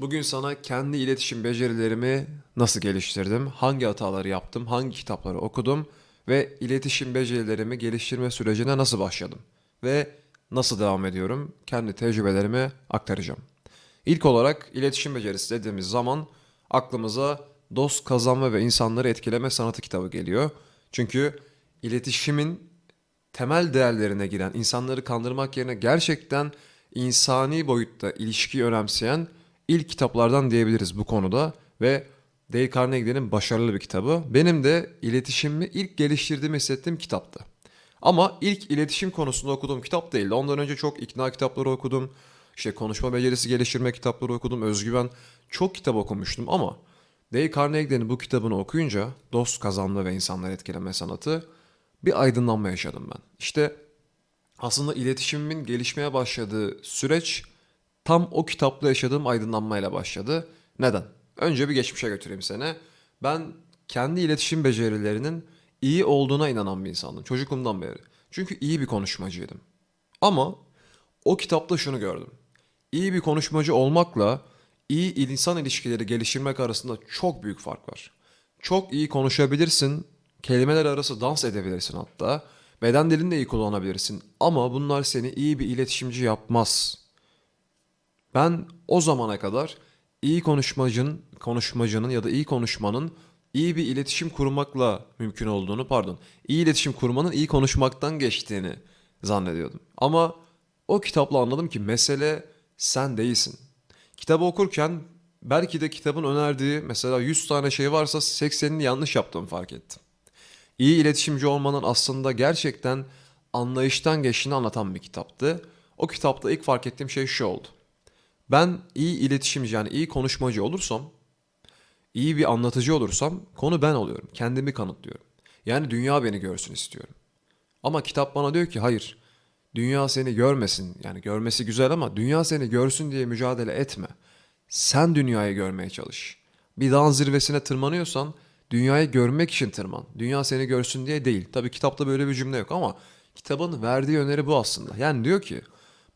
Bugün sana kendi iletişim becerilerimi nasıl geliştirdim, hangi hataları yaptım, hangi kitapları okudum ve iletişim becerilerimi geliştirme sürecine nasıl başladım ve nasıl devam ediyorum kendi tecrübelerimi aktaracağım. İlk olarak iletişim becerisi dediğimiz zaman aklımıza dost kazanma ve insanları etkileme sanatı kitabı geliyor. Çünkü iletişimin temel değerlerine giren, insanları kandırmak yerine gerçekten insani boyutta ilişkiyi önemseyen ilk kitaplardan diyebiliriz bu konuda ve Dale Carnegie'nin başarılı bir kitabı. Benim de iletişimimi ilk geliştirdiğimi hissettiğim kitaptı. Ama ilk iletişim konusunda okuduğum kitap değildi. Ondan önce çok ikna kitapları okudum. İşte konuşma becerisi geliştirme kitapları okudum. Özgüven çok kitap okumuştum ama Dale Carnegie'nin bu kitabını okuyunca dost kazanma ve insanları etkileme sanatı bir aydınlanma yaşadım ben. İşte aslında iletişimimin gelişmeye başladığı süreç tam o kitapla yaşadığım aydınlanmayla başladı. Neden? Önce bir geçmişe götüreyim seni. Ben kendi iletişim becerilerinin iyi olduğuna inanan bir insandım çocukluğumdan beri. Çünkü iyi bir konuşmacıydım. Ama o kitapta şunu gördüm. İyi bir konuşmacı olmakla iyi insan ilişkileri geliştirmek arasında çok büyük fark var. Çok iyi konuşabilirsin, kelimeler arası dans edebilirsin hatta. Beden dilini de iyi kullanabilirsin ama bunlar seni iyi bir iletişimci yapmaz. Ben o zamana kadar iyi konuşmacının, konuşmacının ya da iyi konuşmanın iyi bir iletişim kurmakla mümkün olduğunu, pardon, iyi iletişim kurmanın iyi konuşmaktan geçtiğini zannediyordum. Ama o kitapla anladım ki mesele sen değilsin. Kitabı okurken belki de kitabın önerdiği mesela 100 tane şey varsa 80'ini yanlış yaptığımı fark ettim. İyi iletişimci olmanın aslında gerçekten anlayıştan geçtiğini anlatan bir kitaptı. O kitapta ilk fark ettiğim şey şu oldu. Ben iyi iletişimci yani iyi konuşmacı olursam, iyi bir anlatıcı olursam konu ben oluyorum. Kendimi kanıtlıyorum. Yani dünya beni görsün istiyorum. Ama kitap bana diyor ki hayır. Dünya seni görmesin. Yani görmesi güzel ama dünya seni görsün diye mücadele etme. Sen dünyayı görmeye çalış. Bir dağın zirvesine tırmanıyorsan dünyayı görmek için tırman. Dünya seni görsün diye değil. Tabii kitapta böyle bir cümle yok ama kitabın verdiği öneri bu aslında. Yani diyor ki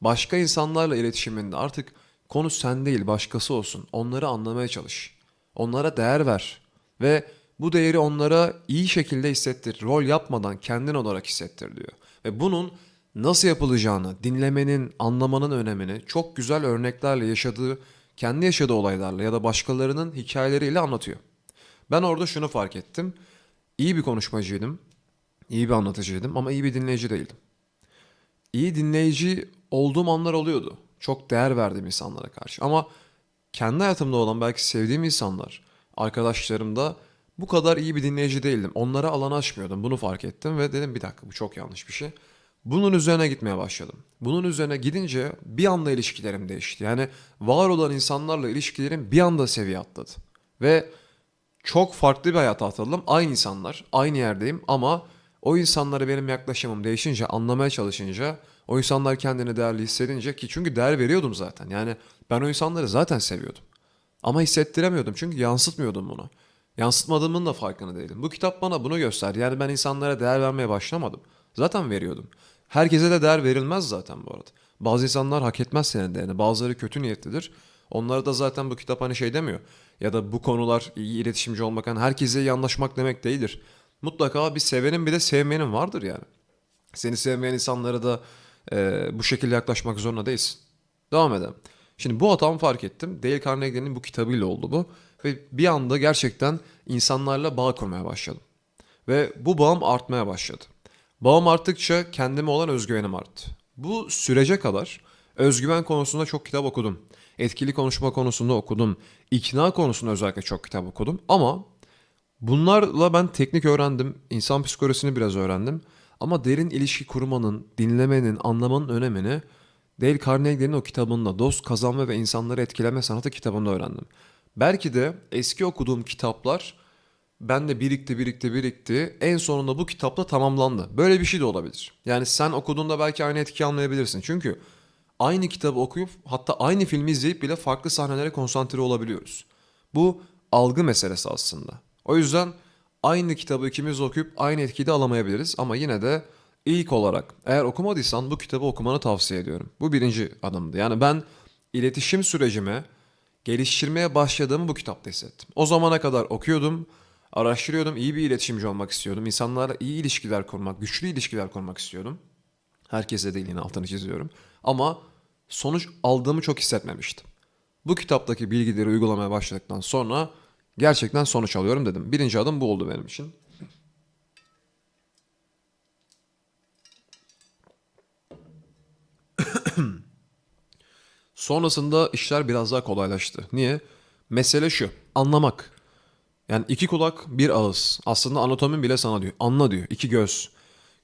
başka insanlarla iletişiminde artık konu sen değil başkası olsun. Onları anlamaya çalış. Onlara değer ver. Ve bu değeri onlara iyi şekilde hissettir. Rol yapmadan kendin olarak hissettir diyor. Ve bunun nasıl yapılacağını, dinlemenin, anlamanın önemini çok güzel örneklerle yaşadığı, kendi yaşadığı olaylarla ya da başkalarının hikayeleriyle anlatıyor. Ben orada şunu fark ettim. İyi bir konuşmacıydım, iyi bir anlatıcıydım ama iyi bir dinleyici değildim. İyi dinleyici olduğum anlar oluyordu. Çok değer verdiğim insanlara karşı. Ama kendi hayatımda olan belki sevdiğim insanlar, arkadaşlarımda bu kadar iyi bir dinleyici değildim. Onlara alan açmıyordum. Bunu fark ettim ve dedim bir dakika bu çok yanlış bir şey. Bunun üzerine gitmeye başladım. Bunun üzerine gidince bir anda ilişkilerim değişti. Yani var olan insanlarla ilişkilerim bir anda seviye atladı. Ve çok farklı bir hayat atladım. Aynı insanlar, aynı yerdeyim ama o insanlara benim yaklaşımım değişince, anlamaya çalışınca, o insanlar kendini değerli hissedince ki çünkü değer veriyordum zaten. Yani ben o insanları zaten seviyordum. Ama hissettiremiyordum çünkü yansıtmıyordum bunu. Yansıtmadığımın da farkında değilim. Bu kitap bana bunu gösterdi. Yani ben insanlara değer vermeye başlamadım. Zaten veriyordum. Herkese de değer verilmez zaten bu arada. Bazı insanlar hak etmez senin değerini. Bazıları kötü niyetlidir. Onlara da zaten bu kitap hani şey demiyor. Ya da bu konular iyi iletişimci olmak, hani herkese iyi anlaşmak demek değildir. Mutlaka bir sevenin bir de sevmeyenin vardır yani. Seni sevmeyen insanlara da e, bu şekilde yaklaşmak zorunda değilsin. Devam edelim. Şimdi bu hatamı fark ettim. Dale Carnegie'nin bu kitabıyla oldu bu. Ve bir anda gerçekten insanlarla bağ kurmaya başladım. Ve bu bağım artmaya başladı. Bağım arttıkça kendime olan özgüvenim arttı. Bu sürece kadar özgüven konusunda çok kitap okudum. Etkili konuşma konusunda okudum. İkna konusunda özellikle çok kitap okudum. Ama bunlarla ben teknik öğrendim. insan psikolojisini biraz öğrendim. Ama derin ilişki kurmanın, dinlemenin, anlamanın önemini Dale Carnegie'nin o kitabında Dost Kazanma ve İnsanları Etkileme Sanatı kitabında öğrendim. Belki de eski okuduğum kitaplar ben de birikti birikti birikti. En sonunda bu kitapla tamamlandı. Böyle bir şey de olabilir. Yani sen okuduğunda belki aynı etki almayabilirsin. Çünkü aynı kitabı okuyup hatta aynı filmi izleyip bile farklı sahnelere konsantre olabiliyoruz. Bu algı meselesi aslında. O yüzden aynı kitabı ikimiz okuyup aynı etkiyi de alamayabiliriz. Ama yine de ilk olarak eğer okumadıysan bu kitabı okumanı tavsiye ediyorum. Bu birinci adımdı. Yani ben iletişim sürecime geliştirmeye başladığımı bu kitapta hissettim. O zamana kadar okuyordum, araştırıyordum, iyi bir iletişimci olmak istiyordum. İnsanlarla iyi ilişkiler kurmak, güçlü ilişkiler kurmak istiyordum. Herkese değil yine altını çiziyorum. Ama sonuç aldığımı çok hissetmemiştim. Bu kitaptaki bilgileri uygulamaya başladıktan sonra gerçekten sonuç alıyorum dedim. Birinci adım bu oldu benim için. Sonrasında işler biraz daha kolaylaştı. Niye? Mesele şu. Anlamak. Yani iki kulak, bir ağız. Aslında anatomin bile sana diyor. Anla diyor. İki göz.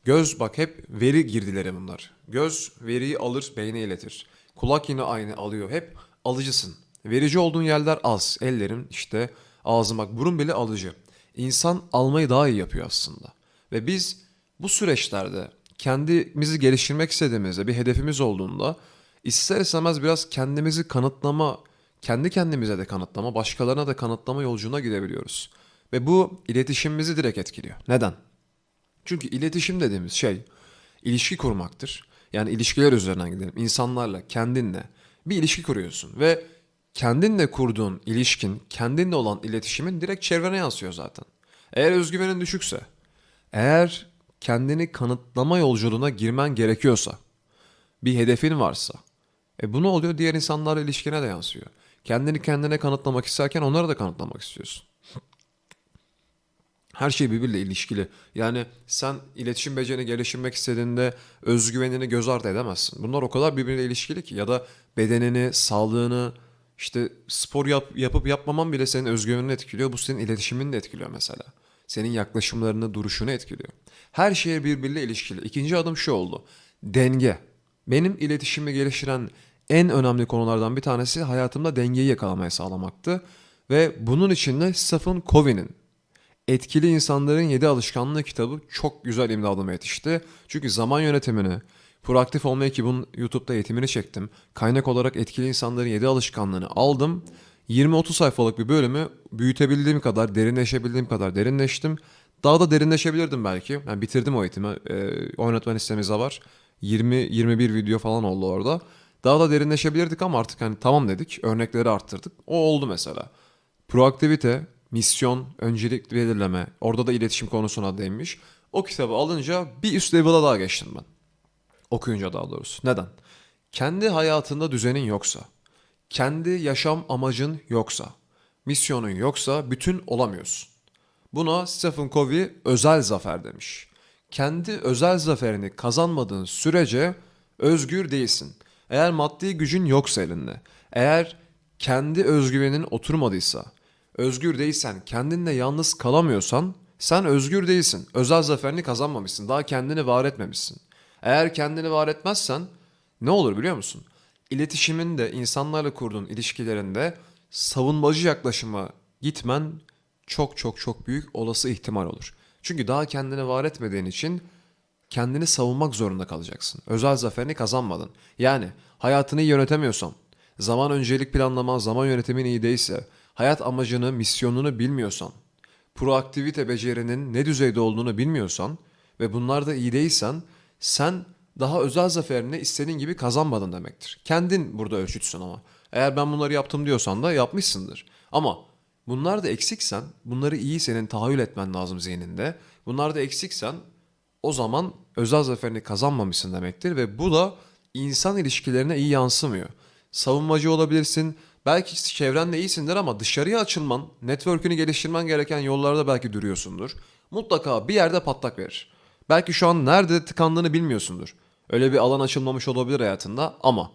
Göz bak hep veri girdileri bunlar. Göz veriyi alır, beyne iletir. Kulak yine aynı alıyor. Hep alıcısın. Verici olduğun yerler az. Ellerin işte ağzın bak burun bile alıcı. İnsan almayı daha iyi yapıyor aslında. Ve biz bu süreçlerde kendimizi geliştirmek istediğimizde bir hedefimiz olduğunda ister istemez biraz kendimizi kanıtlama, kendi kendimize de kanıtlama, başkalarına da kanıtlama yolculuğuna gidebiliyoruz. Ve bu iletişimimizi direkt etkiliyor. Neden? Çünkü iletişim dediğimiz şey ilişki kurmaktır. Yani ilişkiler üzerinden gidelim. İnsanlarla, kendinle bir ilişki kuruyorsun ve kendinle kurduğun ilişkin, kendinle olan iletişimin direkt çevrene yansıyor zaten. Eğer özgüvenin düşükse, eğer kendini kanıtlama yolculuğuna girmen gerekiyorsa, bir hedefin varsa, e bu ne oluyor? Diğer insanlarla ilişkine de yansıyor. Kendini kendine kanıtlamak isterken onlara da kanıtlamak istiyorsun. Her şey birbiriyle ilişkili. Yani sen iletişim becerini geliştirmek istediğinde özgüvenini göz ardı edemezsin. Bunlar o kadar birbiriyle ilişkili ki ya da bedenini, sağlığını, işte spor yap, yapıp yapmaman bile senin özgüvenini etkiliyor. Bu senin iletişimini de etkiliyor mesela. Senin yaklaşımlarını, duruşunu etkiliyor. Her şey birbiriyle ilişkili. İkinci adım şu oldu. Denge. Benim iletişimi geliştiren en önemli konulardan bir tanesi hayatımda dengeyi yakalamayı sağlamaktı. Ve bunun için de Stephen Covey'nin Etkili İnsanların 7 Alışkanlığı kitabı çok güzel imdadıma yetişti. Çünkü zaman yönetimini, proaktif olmayı ki bunun YouTube'da eğitimini çektim. Kaynak olarak etkili insanların 7 alışkanlığını aldım. 20-30 sayfalık bir bölümü büyütebildiğim kadar, derinleşebildiğim kadar derinleştim. Daha da derinleşebilirdim belki. Yani bitirdim o eğitimi. Ee, oynatma listemizde var. 20-21 video falan oldu orada. Daha da derinleşebilirdik ama artık hani tamam dedik. Örnekleri arttırdık. O oldu mesela. Proaktivite, misyon, öncelik belirleme. Orada da iletişim konusuna değinmiş. O kitabı alınca bir üst level'a daha geçtim ben. Okuyunca daha doğrusu. Neden? Kendi hayatında düzenin yoksa, kendi yaşam amacın yoksa, misyonun yoksa bütün olamıyorsun. Buna Stephen Covey özel zafer demiş. Kendi özel zaferini kazanmadığın sürece özgür değilsin. Eğer maddi gücün yoksa elinde, eğer kendi özgüvenin oturmadıysa, özgür değilsen, kendinle yalnız kalamıyorsan sen özgür değilsin. Özel zaferini kazanmamışsın. Daha kendini var etmemişsin. Eğer kendini var etmezsen ne olur biliyor musun? İletişiminde, insanlarla kurduğun ilişkilerinde savunmacı yaklaşıma gitmen çok çok çok büyük olası ihtimal olur. Çünkü daha kendini var etmediğin için kendini savunmak zorunda kalacaksın. Özel zaferini kazanmadın. Yani hayatını iyi yönetemiyorsan, zaman öncelik planlama, zaman yönetimin iyi değilse, hayat amacını, misyonunu bilmiyorsan, proaktivite becerinin ne düzeyde olduğunu bilmiyorsan ve bunlar da iyi değilsen sen daha özel zaferini istediğin gibi kazanmadın demektir. Kendin burada ölçütsün ama. Eğer ben bunları yaptım diyorsan da yapmışsındır. Ama bunlar da eksiksen, bunları iyi senin tahayyül etmen lazım zihninde. Bunlar da eksiksen o zaman özel zaferini kazanmamışsın demektir ve bu da insan ilişkilerine iyi yansımıyor. Savunmacı olabilirsin, belki çevrenle iyisindir ama dışarıya açılman, network'ünü geliştirmen gereken yollarda belki duruyorsundur. Mutlaka bir yerde patlak verir. Belki şu an nerede tıkandığını bilmiyorsundur. Öyle bir alan açılmamış olabilir hayatında ama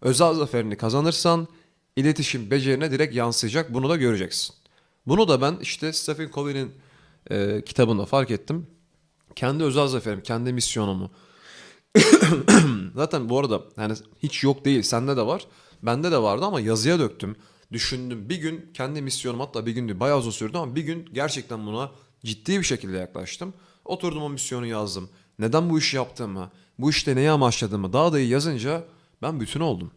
özel zaferini kazanırsan iletişim becerine direkt yansıyacak. Bunu da göreceksin. Bunu da ben işte Stephen Covey'nin e, kitabında fark ettim. Kendi özel zaferim, kendi misyonumu. Zaten bu arada yani hiç yok değil. Sende de var. Bende de vardı ama yazıya döktüm. Düşündüm. Bir gün kendi misyonum hatta bir gün değil bayağı uzun sürdü ama bir gün gerçekten buna ciddi bir şekilde yaklaştım. Oturdum o misyonu yazdım. Neden bu işi yaptığımı, bu işte neyi amaçladığımı daha da iyi yazınca ben bütün oldum.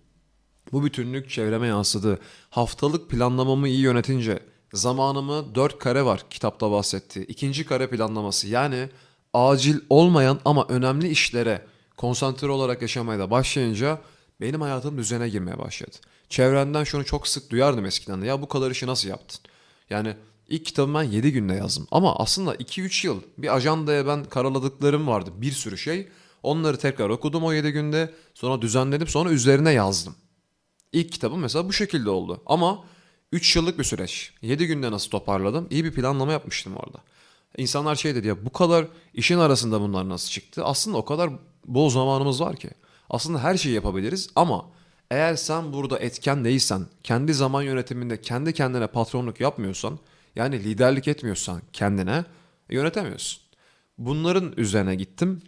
Bu bütünlük çevreme yansıdı. Haftalık planlamamı iyi yönetince zamanımı dört kare var kitapta bahsetti. İkinci kare planlaması yani acil olmayan ama önemli işlere konsantre olarak yaşamaya da başlayınca benim hayatım düzene girmeye başladı. Çevrenden şunu çok sık duyardım eskiden de. Ya bu kadar işi nasıl yaptın? Yani ilk kitabımı ben 7 günde yazdım. Ama aslında 2-3 yıl bir ajandaya ben karaladıklarım vardı. Bir sürü şey. Onları tekrar okudum o 7 günde. Sonra düzenledim. Sonra üzerine yazdım. İlk kitabım mesela bu şekilde oldu. Ama 3 yıllık bir süreç. 7 günde nasıl toparladım? İyi bir planlama yapmıştım orada. İnsanlar şey dedi ya bu kadar işin arasında bunlar nasıl çıktı? Aslında o kadar bol zamanımız var ki. Aslında her şeyi yapabiliriz ama eğer sen burada etken değilsen, kendi zaman yönetiminde kendi kendine patronluk yapmıyorsan, yani liderlik etmiyorsan kendine yönetemiyorsun. Bunların üzerine gittim.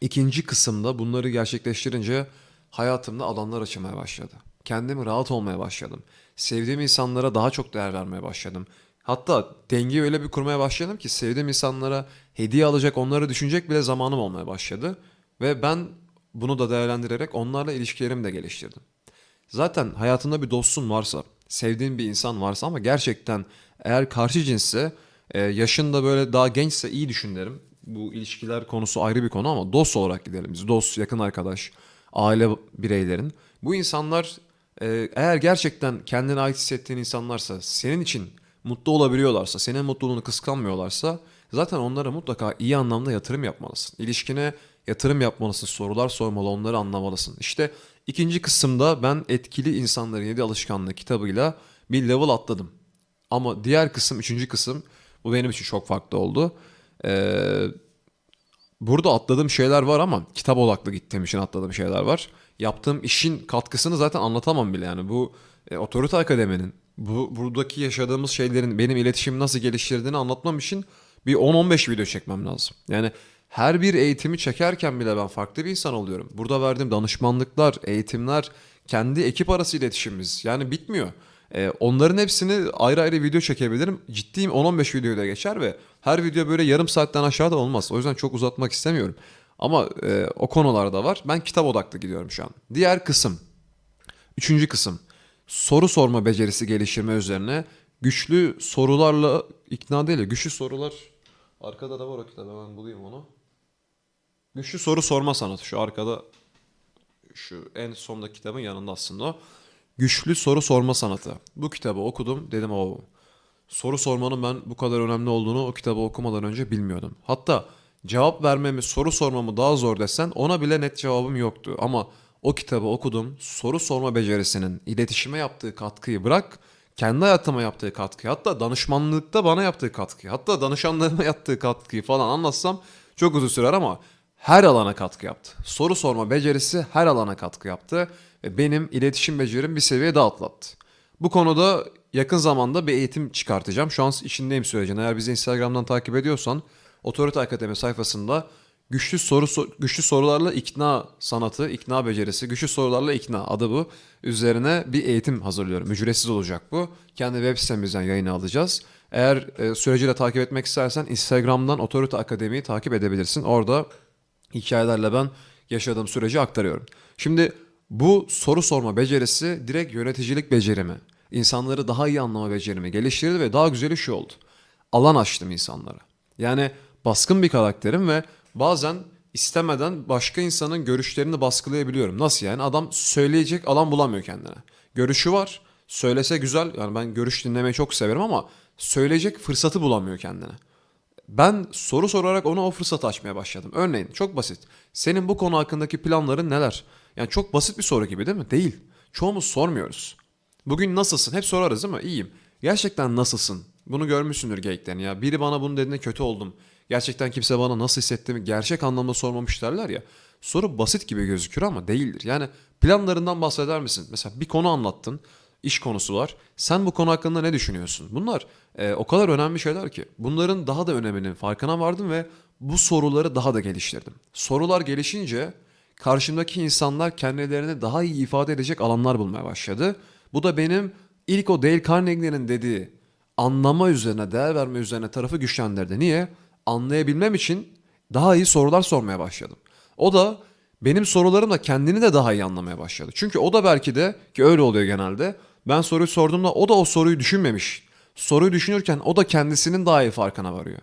İkinci kısımda bunları gerçekleştirince hayatımda alanlar açılmaya başladı. Kendimi rahat olmaya başladım. Sevdiğim insanlara daha çok değer vermeye başladım. Hatta dengeyi öyle bir kurmaya başladım ki sevdiğim insanlara hediye alacak, onları düşünecek bile zamanım olmaya başladı. Ve ben bunu da değerlendirerek onlarla ilişkilerimi de geliştirdim. Zaten hayatında bir dostun varsa, sevdiğin bir insan varsa ama gerçekten eğer karşı cinsse, e, yaşında böyle daha gençse iyi düşün derim. Bu ilişkiler konusu ayrı bir konu ama dost olarak gidelim biz. Dost, yakın arkadaş, aile bireylerin. Bu insanlar e, eğer gerçekten kendine ait hissettiğin insanlarsa, senin için mutlu olabiliyorlarsa, senin mutluluğunu kıskanmıyorlarsa zaten onlara mutlaka iyi anlamda yatırım yapmalısın. İlişkine yatırım yapmalısın, sorular sormalı, onları anlamalısın. İşte ikinci kısımda ben Etkili İnsanların Yedi Alışkanlığı kitabıyla bir level atladım. Ama diğer kısım, üçüncü kısım bu benim için çok farklı oldu. Ee, burada atladığım şeyler var ama kitap odaklı gittiğim için atladığım şeyler var. Yaptığım işin katkısını zaten anlatamam bile yani. Bu e, Otorite Akademi'nin, bu buradaki yaşadığımız şeylerin benim iletişimi nasıl geliştirdiğini anlatmam için bir 10-15 video çekmem lazım. Yani her bir eğitimi çekerken bile ben farklı bir insan oluyorum. Burada verdiğim danışmanlıklar, eğitimler, kendi ekip arası iletişimimiz yani bitmiyor. Ee, onların hepsini ayrı ayrı video çekebilirim. Ciddiyim 10-15 videoyla geçer ve her video böyle yarım saatten aşağıda olmaz. O yüzden çok uzatmak istemiyorum. Ama e, o konularda var. Ben kitap odaklı gidiyorum şu an. Diğer kısım, üçüncü kısım soru sorma becerisi geliştirme üzerine güçlü sorularla ikna değil de güçlü sorular arkada da var o kitap hemen bulayım onu. Güçlü soru sorma sanatı şu arkada şu en sondaki kitabın yanında aslında o. Güçlü soru sorma sanatı. Bu kitabı okudum dedim o soru sormanın ben bu kadar önemli olduğunu o kitabı okumadan önce bilmiyordum. Hatta cevap vermemi, soru sormamı daha zor desen ona bile net cevabım yoktu. Ama o kitabı okudum. Soru sorma becerisinin iletişime yaptığı katkıyı bırak, kendi hayatıma yaptığı katkıyı, hatta danışmanlıkta bana yaptığı katkıyı, hatta danışanlarıma yaptığı katkıyı falan anlatsam çok uzun sürer ama her alana katkı yaptı. Soru sorma becerisi her alana katkı yaptı ve benim iletişim becerim bir seviye daha atlattı. Bu konuda yakın zamanda bir eğitim çıkartacağım. Şu an içindeyim sürecin. Eğer bizi Instagram'dan takip ediyorsan Otorite Akademi sayfasında güçlü soru so- güçlü sorularla ikna sanatı, ikna becerisi, güçlü sorularla ikna adı bu. Üzerine bir eğitim hazırlıyorum. Ücretsiz olacak bu. Kendi web sitemizden yayını alacağız. Eğer e, süreci de takip etmek istersen Instagram'dan Otorite Akademi'yi takip edebilirsin. Orada hikayelerle ben yaşadığım süreci aktarıyorum. Şimdi bu soru sorma becerisi direkt yöneticilik becerimi, insanları daha iyi anlama becerimi geliştirdi ve daha güzeli şu oldu. Alan açtım insanlara. Yani baskın bir karakterim ve bazen istemeden başka insanın görüşlerini baskılayabiliyorum. Nasıl yani? Adam söyleyecek alan bulamıyor kendine. Görüşü var. Söylese güzel. Yani ben görüş dinlemeyi çok severim ama söyleyecek fırsatı bulamıyor kendine. Ben soru sorarak ona o fırsatı açmaya başladım. Örneğin çok basit. Senin bu konu hakkındaki planların neler? Yani çok basit bir soru gibi değil mi? Değil. Çoğumuz sormuyoruz. Bugün nasılsın? Hep sorarız değil mi? İyiyim. Gerçekten nasılsın? Bunu görmüşsündür geyikten ya. Biri bana bunu dediğinde kötü oldum. Gerçekten kimse bana nasıl hissettiğimi gerçek anlamda sormamış derler ya. Soru basit gibi gözükür ama değildir. Yani planlarından bahseder misin? Mesela bir konu anlattın. İş konusu var. Sen bu konu hakkında ne düşünüyorsun? Bunlar e, o kadar önemli şeyler ki. Bunların daha da öneminin farkına vardım ve bu soruları daha da geliştirdim. Sorular gelişince karşımdaki insanlar kendilerini daha iyi ifade edecek alanlar bulmaya başladı. Bu da benim ilk o Dale Carnegie'nin dediği anlama üzerine, değer verme üzerine tarafı güçlendirdi. Niye? Anlayabilmem için daha iyi sorular sormaya başladım. O da benim sorularımla kendini de daha iyi anlamaya başladı. Çünkü o da belki de ki öyle oluyor genelde. Ben soruyu sorduğumda o da o soruyu düşünmemiş. Soruyu düşünürken o da kendisinin daha iyi farkına varıyor.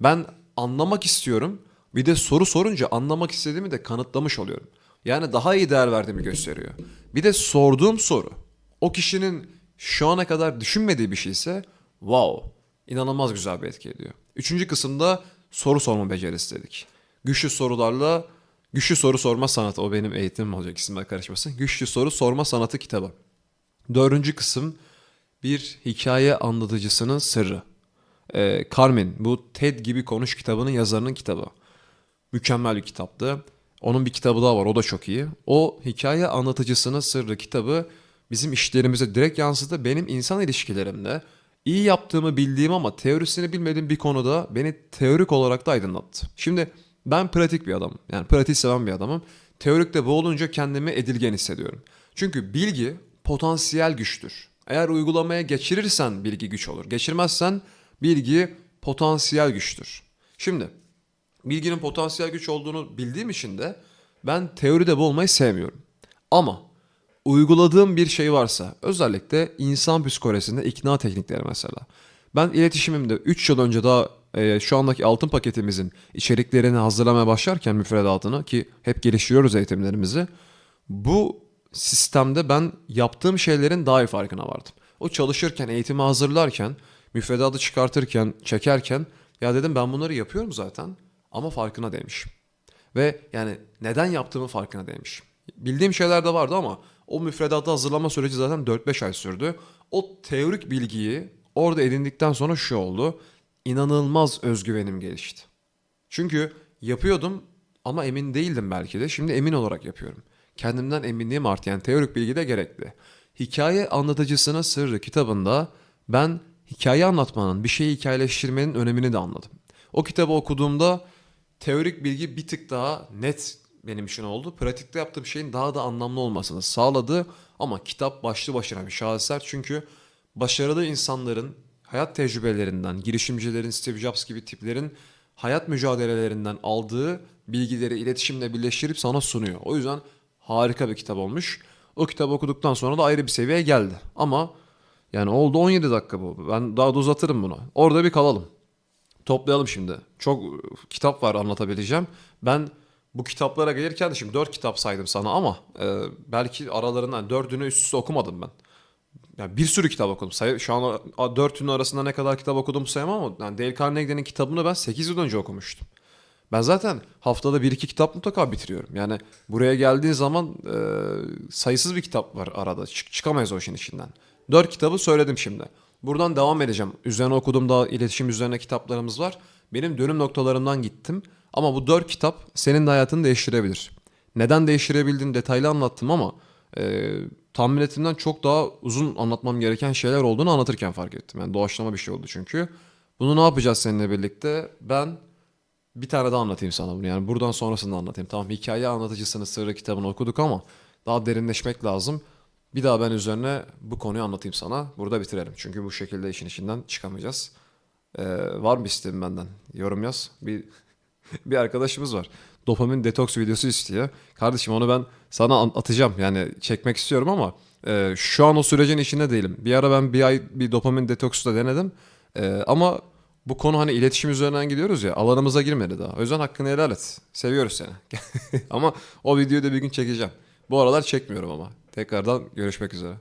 Ben anlamak istiyorum. Bir de soru sorunca anlamak istediğimi de kanıtlamış oluyorum. Yani daha iyi değer verdiğimi gösteriyor. Bir de sorduğum soru o kişinin şu ana kadar düşünmediği bir şeyse wow inanılmaz güzel bir etki ediyor. Üçüncü kısımda soru sorma becerisi dedik. Güçlü sorularla güçlü soru sorma sanatı o benim eğitimim olacak isimler karışmasın. Güçlü soru sorma sanatı kitabı. Dördüncü kısım bir hikaye anlatıcısının sırrı. Ee, Carmen bu TED gibi konuş kitabının yazarının kitabı. Mükemmel bir kitaptı. Onun bir kitabı daha var o da çok iyi. O hikaye anlatıcısının sırrı kitabı bizim işlerimize direkt yansıdı. Benim insan ilişkilerimde iyi yaptığımı bildiğim ama teorisini bilmediğim bir konuda beni teorik olarak da aydınlattı. Şimdi ben pratik bir adamım. Yani pratik seven bir adamım. Teorikte bu olunca kendimi edilgen hissediyorum. Çünkü bilgi potansiyel güçtür. Eğer uygulamaya geçirirsen bilgi güç olur. Geçirmezsen bilgi potansiyel güçtür. Şimdi bilginin potansiyel güç olduğunu bildiğim için de ben teoride bu olmayı sevmiyorum. Ama uyguladığım bir şey varsa özellikle insan psikolojisinde ikna teknikleri mesela. Ben iletişimimde 3 yıl önce daha e, şu andaki altın paketimizin içeriklerini hazırlamaya başlarken müfredatını ki hep geliştiriyoruz eğitimlerimizi. Bu sistemde ben yaptığım şeylerin daha iyi farkına vardım. O çalışırken, eğitimi hazırlarken, müfredatı çıkartırken, çekerken ya dedim ben bunları yapıyorum zaten ama farkına değmişim. Ve yani neden yaptığımın farkına değmişim. Bildiğim şeyler de vardı ama o müfredatı hazırlama süreci zaten 4-5 ay sürdü. O teorik bilgiyi orada edindikten sonra şu oldu. İnanılmaz özgüvenim gelişti. Çünkü yapıyordum ama emin değildim belki de. Şimdi emin olarak yapıyorum. Kendimden eminliğim arttı. Yani teorik bilgi de gerekli. Hikaye anlatıcısının sırrı kitabında ben hikaye anlatmanın, bir şeyi hikayeleştirmenin önemini de anladım. O kitabı okuduğumda teorik bilgi bir tık daha net benim için oldu. Pratikte yaptığım şeyin daha da anlamlı olmasını sağladı. Ama kitap başlı başına bir şaheser. Çünkü başarılı insanların hayat tecrübelerinden, girişimcilerin, Steve Jobs gibi tiplerin hayat mücadelelerinden aldığı bilgileri iletişimle birleştirip sana sunuyor. O yüzden harika bir kitap olmuş. O kitabı okuduktan sonra da ayrı bir seviyeye geldi. Ama yani oldu 17 dakika bu. Ben daha da uzatırım bunu. Orada bir kalalım. Toplayalım şimdi. Çok e, kitap var anlatabileceğim. Ben bu kitaplara gelirken de şimdi 4 kitap saydım sana ama e, belki aralarından 4'ünü üst üste okumadım ben. Yani bir sürü kitap okudum. Say şu an o- dörtünün arasında ne kadar kitap okudum sayamam ama yani Dale Carnegie'nin kitabını ben 8 yıl önce okumuştum. Ben zaten haftada 1-2 kitap mutlaka bitiriyorum. Yani buraya geldiğin zaman e, sayısız bir kitap var arada. Çık çıkamayız o işin içinden. 4 kitabı söyledim şimdi. Buradan devam edeceğim. Üzerine okuduğum daha iletişim üzerine kitaplarımız var. Benim dönüm noktalarımdan gittim. Ama bu 4 kitap senin de hayatını değiştirebilir. Neden değiştirebildiğini detaylı anlattım ama e, tahmin ettiğimden çok daha uzun anlatmam gereken şeyler olduğunu anlatırken fark ettim. Yani doğaçlama bir şey oldu çünkü. Bunu ne yapacağız seninle birlikte? Ben bir tane daha anlatayım sana bunu. Yani buradan sonrasını anlatayım. Tamam hikaye anlatıcısının sırrı kitabını okuduk ama daha derinleşmek lazım. Bir daha ben üzerine bu konuyu anlatayım sana. Burada bitirelim. Çünkü bu şekilde işin içinden çıkamayacağız. Ee, var mı isteğin benden? Yorum yaz. Bir bir arkadaşımız var. Dopamin detoks videosu istiyor. Kardeşim onu ben sana an- atacağım. Yani çekmek istiyorum ama e, şu an o sürecin içinde değilim. Bir ara ben bir ay bir dopamin detoksu da denedim. E, ama bu konu hani iletişim üzerinden gidiyoruz ya alanımıza girmedi daha. O yüzden hakkını helal et. Seviyoruz seni. ama o videoyu da bir gün çekeceğim. Bu aralar çekmiyorum ama. Tekrardan görüşmek üzere.